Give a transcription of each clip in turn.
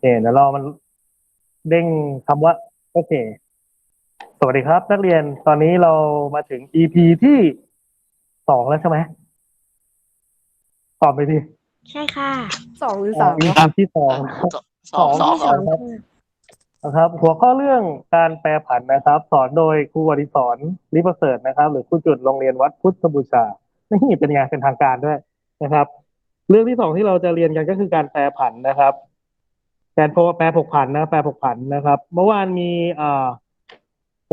เคเดี๋ยวรอมันเด้งคำว่า โอเค สวัสดีครับ นักเรียนตอนนี้เรามาถึง EP ที่สองแล้วใช่ไหมตอบไปดิใช่ค่ะ สองหรือสาม EP เนาะที่สองสองสองสองครับนะครับ หัวข้อเรื่องการแปลผันนะครับ สอนโดยครูวริศรลิปประเสริฐนะครับ หรือครูจุดโรงเรียนวัดพุทธบูชา นี่เป็นงานเป็นทางการด้วยนะครับ เรื่องที่สองที่เราจะเรียนกันก็คือการแปลผันนะครับ การแปลผกผันนะแปลผกผันนะครับ เมื่อวานมีเอ่อ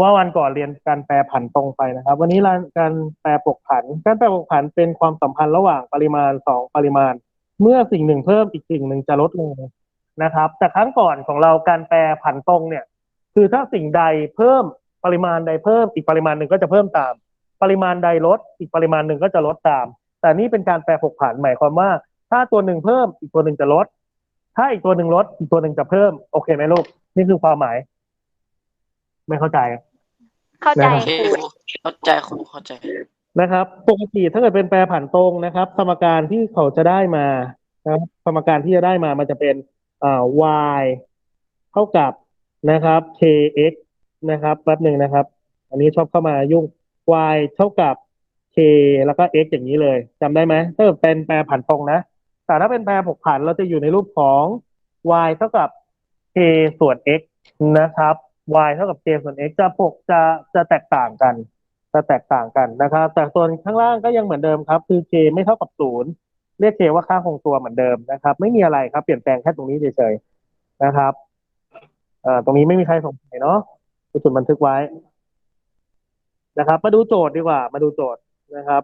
ว่าวันก่อนเรียนการแปลผันตรงไปนะครับ วันนี้การแปลผกผัน การแปลผกผันเป็นความสัมพันธ์ระหว่างปริมาณสองปริมาณ เมื่อสิ่งหนึ่งเพิ่มอีกสิ่งหนึ่งจะลดลงนะครับ แต่ครั้งก่อนของเราการแปลผันตรงเนี่ย คือถ้าสิ่งใดเพิ่มปริมาณใดเพิ่มอีกปริมาณหนึ่งก็จะเพิ่มตาม ปริมาณใดลดอีกปริมาณหนึ่งก็จะลดตาม แต่นี่เป็นการแปลผกผันหมายความว่า ถ้าตัวหนึ่งเพิ่มอีกตัวหนึ่งจะลด ถ้าอีกตัวหนึ่งลดอีกตัวหนึ่งจะเพิ่ม โอเคไหมลูก นี่คือความหมาย ไม่เข้าใจเข้าใจโอเคครูเข้าใจครูเข้าใจนะครับปกติถ้าเกิดเป็นแปรผันตรงนะครับ สมการที่เขาจะได้มานะครับ สมการที่จะได้มามันจะเป็นอ่า y เท่ากับนะครับ kx นะครับแป๊บหนึ่งนะครับ อันนี้ชอบเข้ามายุ่ง y เท่ากับ k แล้วก็ x อย่างนี้เลยจำได้ไหมถ้าเกิดเป็นแปรผันตรงนะ แต่ถ้าเป็นแปรผกผันเราจะอยู่ในรูปของ y เท่ากับ k ส่วน x นะครับ y เท่ากับ k ส่วน x จะปกจะจะแตกต่างกัน จะแตกต่างกันนะครับ แต่ส่วนข้างล่างก็ยังเหมือนเดิมครับ คือ k ไม่เท่ากับศูนย์เรียก k ว่าค่าคงตัวเหมือนเดิมนะครับ ไม่มีอะไรครับ เปลี่ยนแปลงแค่ตรงนี้เฉยๆนะครับเอ่อตรงนี้ไม่มีใครสงสัยเนาะจุดบันทึกไว้นะครับ มาดูโจทย์ดีกว่า มาดูโจทย์นะครับ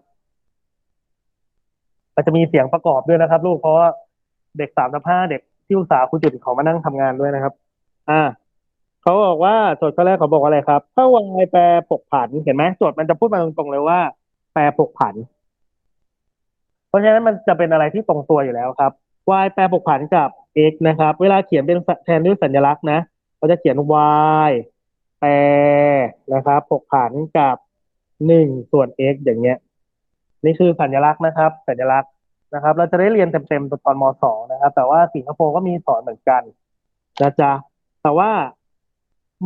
มันจะมีเสียงประกอบด้วยนะครับ ลูกเพราะว่าเด็กสามทับห้าเด็กที่อุตสาครูจุดเขามานั่งทำงานด้วยนะครับ อ่าเขาบอกว่าโจทย์ข้อแรกเขาบอกว่าอะไรครับถ้าวายแปรผกผันเห็นไหมโจทย์มันจะพูดมาตรงๆเลยว่า แปรผกผัน เพราะฉะนั้นมันจะเป็นอะไรที่ตรงตัวอยู่แล้วครับ y แปรผกผันกับ x นะครับ เวลาเขียนเป็นแทนด้วยสัญลักษณ์นะเราจะเขียน y แปรนะครับผกผันกับหนึ่งส่วน x อย่างเงี้ย นี่คือสัญลักษณ์นะครับ สัญลักษณ์นะครับ เราจะได้เรียนเต็มๆตอนมสองนะครับ แต่ว่าสิงคโปร์ก็มีสอนเหมือนกันนะจ๊ะแต่ว่า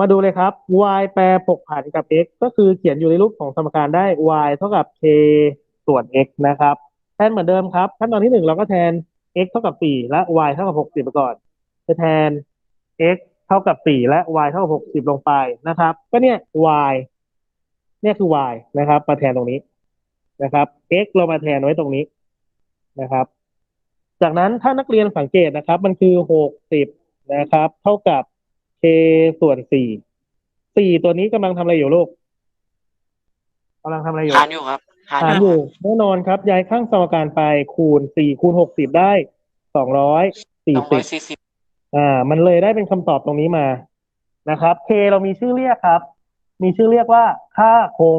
มาดูเลยครับ y แปรผกผันกับ x ก็คือเขียนอยู่ในรูปของสมการได้ y เท่ากับ k ส่วน x นะครับ แทนเหมือนเดิมครับขั้นตอนที่หนึ่งเราก็แทน x เท่ากับสี่และ y เท่ากับหกสิบไปก่อน จะแทน x เท่ากับสี่และ y เท่ากับหกสิบลงไปนะครับ ก็เนี่ย y เนี่ยคือ y นะครับ มาแทนตรงนี้ นะครับ x เรามาแทนไว้ตรงนี้นะครับ จากนั้นถ้านักเรียนสังเกตนะครับ มันคือหกสิบนะครับ เท่ากับ k ส่วนสี่สี่ตัวนี้กำลังทำอะไรอยู่ลูกกำลังทำอะไรอยู่หารอยู่ครับหารหารออยู่ยู่แน่นอนครับ ย้ายข้างสมการไปคูณสี่คูณหกสิบได้สองร้อยสสี่องร้สิอบยสี่สิบอ่า มันเลยได้เป็นคำตอบตรงนี้มานะครับ k เรามีชื่อเรียกครับ มีชื่อเรียกว่าค่าคง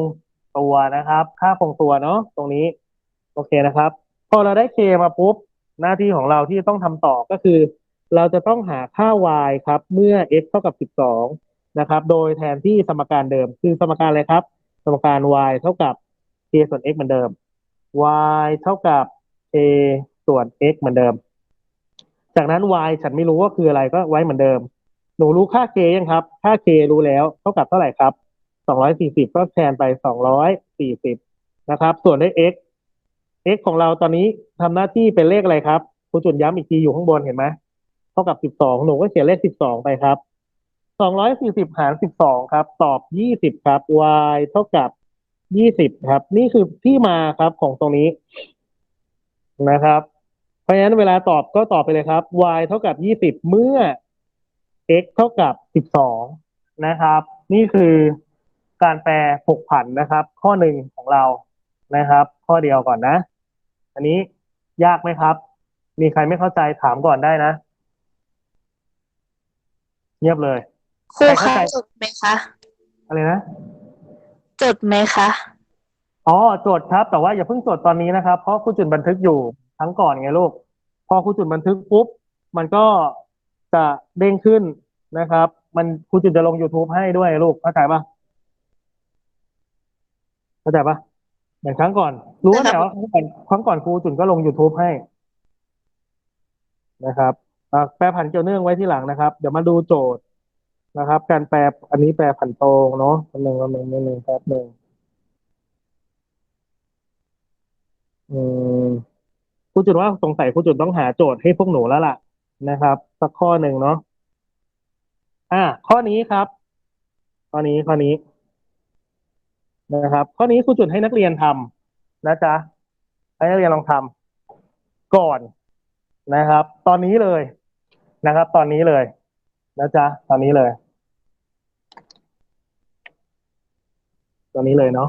ตัวนะครับ ค่าคงตัวเนาะตรงนี้ โอเคนะครับ พอเราได้ k มาปุ๊บ หน้าที่ของเราที่ต้องทำต่อก็คือ เราจะต้องหาค่า y ครับ เมื่อ x เท่ากับสิบสองนะครับ โดยแทนที่สมการเดิม คือสมการอะไรครับ สมการ y เท่ากับ k ส่วน x เหมือนเดิม y เท่ากับ k ส่วน x เหมือนเดิม จากนั้น y ฉันไม่รู้ว่าคืออะไรก็ไว้เหมือนเดิม หนูรู้ค่า k ยังครับ ค่า k รู้แล้ว เท่ากับเท่าไหร่ครับ 240ก็แทนไป240นะครับ ส่วนด้วย x x ของเราตอนนี้ทำหน้าที่เป็นเลขอะไรครับครูจุนย้ำอีกทีอยู่ข้างบนเห็นไหมเท่ากับ12หนูก็เขียนเลข12ไปครับ240หาร12ครับ ตอบ20ครับ y เท่ากับ20ครับ นี่คือที่มาครับของตรงนี้นะครับ เพราะฉะนั้นเวลาตอบก็ตอบไปเลยครับ y เท่ากับ20เมื่อ x เท่ากับ12นะครับ นี่คือ การแปลผกผันนะครับ ข้อหนึ่งของเรานะครับ ข้อเดียวก่อนนะ อันนี้ยากไหมครับ มีใครไม่เข้าใจถามก่อนได้นะ เงียบเลยครูใครคะเข้าใจจดไหมคะอะไรนะจดไหมคะอ๋อโจทย์ครับ แต่ว่าอย่าเพิ่งโจทย์ตอนนี้นะครับ เพราะครูจุดบันทึกอยู่ทั้งก่อนไงลูก พอครูจุดบันทึกปุ๊บมันก็จะเด้งขึ้นนะครับ มันครูจุดจะลง YouTube ให้ด้วยลูกเข้าใจปะ เข้าใจปะเหมือนครั้งก่อน รู้ว่าแต่ว่าครั้งก่อนครั้งก่อนครูจุดก็ลง YouTube ให้นะครับอ่าแปรผันเกี่ยวเนื่องไว้ที่หลังนะครับ เดี๋ยวมาดูโจทย์นะครับ การแปรอันนี้แปรผันตรงเนาะอันหนึ่งอันหนึ่งอันหนึ่งแป๊บหนึ่งอืมครูจุดว่าสงสัยครูจุดต้องหาโจทย์ให้พวกหนูแล้วล่ะนะครับ สักข้อหนึ่งเนาะอ่าข้อนี้ครับ ข้อนี้ข้อนี้ นะครับ ข้อนี้ครูจุดให้นักเรียนทำนะจ๊ะให้นักเรียนลองทำก่อนนะครับ ตอนนี้เลยนะครับ ตอนนี้เลยนะจ๊ะตอนนี้เลย ตอนนี้เลยเนาะ